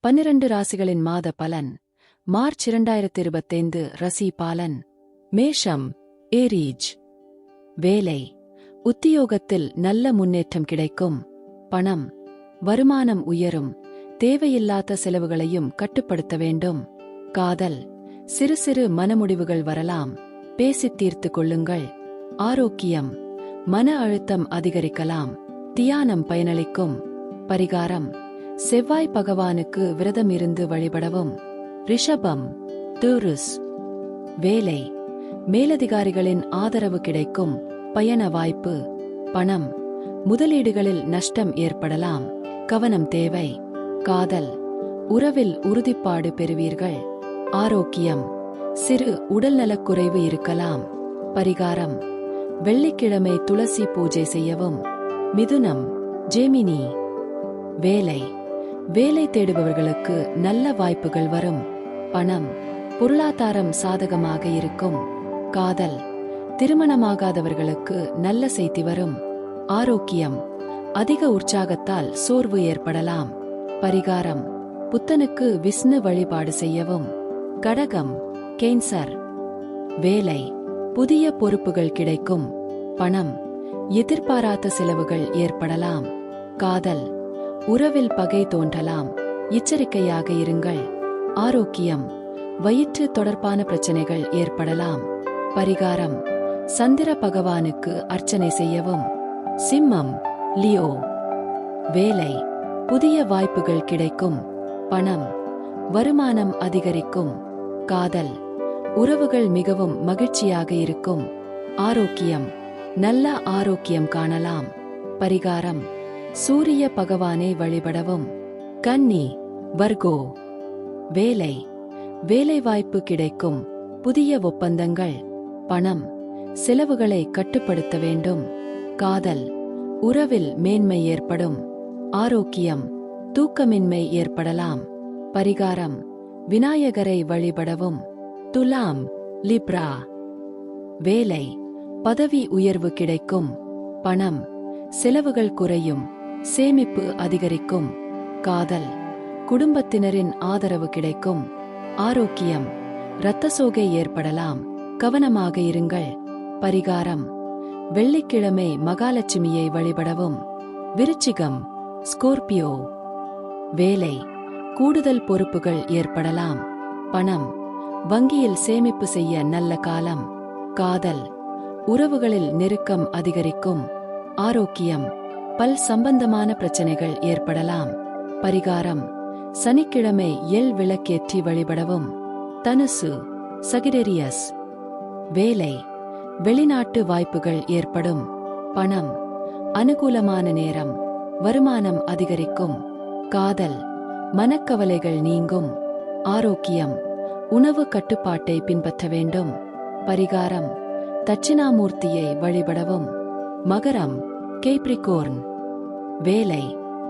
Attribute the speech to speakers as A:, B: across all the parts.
A: பன்னிரண்டு ராசிகளின் மாத பலன். மார்ச் இரண்டாயிரத்தி இருபத்தைந்து ரசி பாலன். மேஷம் ஏரீஜ். வேலை. உத்தியோகத்தில் நல்ல முன்னேற்றம் கிடைக்கும். பணம். வருமானம் உயரும். தேவையில்லாத செலவுகளையும் கட்டுப்படுத்த வேண்டும். காதல். சிறு சிறு மனமுடிவுகள் வரலாம். பேசித் தீர்த்து கொள்ளுங்கள். ஆரோக்கியம். மன அழுத்தம் அதிகரிக்கலாம். தியானம் பயனளிக்கும். பரிகாரம். செவ்வாய் பகவானுக்கு விரதம் இருந்து வழிபடவும். ரிஷபம் தூருஸ். வேலை மேலதிகாரிகளின் ஆதரவு கிடைக்கும். பயண வாய்ப்பு பணம். முதலீடுகளில் நஷ்டம் ஏற்படலாம். கவனம் தேவை. காதல். உறவில் உறுதிப்பாடு பெறுவீர்கள். ஆரோக்கியம். சிறு உடல்நலக்குறைவு இருக்கலாம். பரிகாரம். வெள்ளிக்கிழமை துளசி பூஜை செய்யவும். மிதுனம். ஜேமினி. வேலை. வேலை தேடுபவர்களுக்கு நல்ல வாய்ப்புகள் வரும். பணம் பொருளாதாரம் சாதகமாக இருக்கும். காதல் திருமணமாகாதவர்களுக்கு நல்ல செய்தி வரும். ஆரோக்கியம் அதிக உற்சாகத்தால் சோர்வு ஏற்படலாம். பரிகாரம் புத்தனுக்கு விஷ்ணு வழிபாடு செய்யவும். கடகம் கேன்சர். வேலை புதிய பொறுப்புகள் கிடைக்கும். பணம் எதிர்பாராத செலவுகள் ஏற்படலாம். காதல் உறவில் பகை தோன்றலாம். எச்சரிக்கையாக இருங்கள். ஆரோக்கியம். வயிற்று தொடர்பான பிரச்சனைகள் ஏற்படலாம். பரிகாரம். சந்திர பகவானுக்கு அர்ச்சனை செய்யவும். சிம்மம். லியோ. வேலை. புதிய வாய்ப்புகள் கிடைக்கும். பணம். வருமானம் அதிகரிக்கும். காதல். உறவுகள் மிகவும் மகிழ்ச்சியாக இருக்கும். ஆரோக்கியம். நல்ல ஆரோக்கியம் காணலாம். பரிகாரம். சூரிய பகவானை வழிபடவும். கன்னி வர்கோ. வேலை. வேலைவாய்ப்பு கிடைக்கும். புதிய ஒப்பந்தங்கள். பணம். செலவுகளை கட்டுப்படுத்த வேண்டும். காதல். உறவில் மேன்மை ஏற்படும். ஆரோக்கியம். தூக்கமின்மை ஏற்படலாம். பரிகாரம். விநாயகரை வழிபடவும். துலாம் லிப்ரா. வேலை. பதவி உயர்வு கிடைக்கும். பணம். செலவுகள் குறையும். சேமிப்பு அதிகரிக்கும். காதல். குடும்பத்தினரின் ஆதரவு கிடைக்கும். ஆரோக்கியம். இரத்த சோகை ஏற்படலாம். கவனமாக இருங்கள். பரிகாரம். வெள்ளிக்கிழமை மகாலட்சுமியை வழிபடவும். விருச்சிகம். ஸ்கோர்பியோ. வேலை. கூடுதல் பொறுப்புகள் ஏற்படலாம். பணம். வங்கியில் சேமிப்பு செய்ய நல்ல காலம். காதல். உறவுகளில் நெருக்கம் அதிகரிக்கும். ஆரோக்கியம். பல் சம்பந்தமான பிரச்சனைகள் ஏற்படலாம். பரிகாரம். சனிக்கிழமை எள் விளக்கேற்றி வழிபடவும். தனுசு. சகிடேரியஸ். வேலை. வெளிநாட்டு வாய்ப்புகள் ஏற்படும். பணம். அனுகூலமான நேரம். வருமானம் அதிகரிக்கும். காதல். மனக்கவலைகள் நீங்கும். ஆரோக்கியம். உணவு கட்டுப்பாட்டை பின்பற்ற வேண்டும். பரிகாரம். தட்சிணாமூர்த்தியை வழிபடவும். மகரம். கேப்ரிகோர்ன் வேலை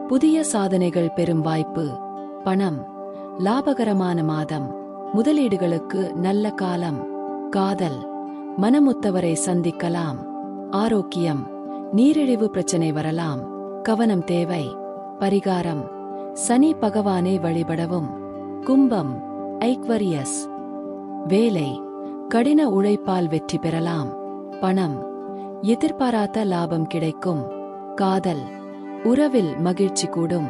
A: புதிய சாதனைகள் பெறும் வாய்ப்பு பணம் லாபகரமான மாதம் முதலீடுகளுக்கு நல்ல காலம் காதல் மனமுத்தவரை சந்திக்கலாம் ஆரோக்கியம் நீரிழிவு பிரச்சனை வரலாம் கவனம் தேவை பரிகாரம் சனி பகவானை வழிபடவும் கும்பம் ஐக்வரியஸ் வேலை கடின உழைப்பால் வெற்றி பெறலாம் பணம் எதிர்பாராத லாபம் கிடைக்கும். காதல். உறவில் மகிழ்ச்சி கூடும்.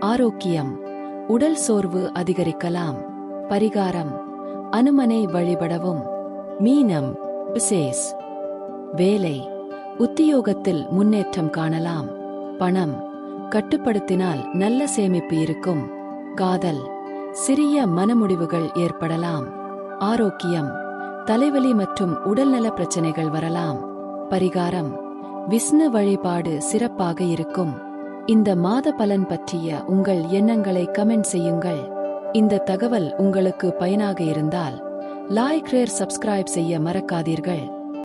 A: ஆரோக்கியம். உடல் சோர்வு அதிகரிக்கலாம். பரிகாரம். அனுமனை வழிபடவும். மீனம். பிசேஸ் வேலை. உத்தியோகத்தில் முன்னேற்றம் காணலாம். பணம். கட்டுப்படுத்தினால் நல்ல சேமிப்பு இருக்கும். காதல். சிறிய மனமுடிவுகள் ஏற்படலாம். ஆரோக்கியம். தலைவலி மற்றும் உடல்நல பிரச்சனைகள் வரலாம். பரிகாரம். விஷ்ணு வழிபாடு சிறப்பாக இருக்கும். இந்த மாத பலன் பற்றிய உங்கள் எண்ணங்களை கமெண்ட் செய்யுங்கள். இந்த தகவல் உங்களுக்கு பயனாக இருந்தால் லாய்க் ரேர் சப்ஸ்கிரைப் செய்ய மறக்காதீர்கள்.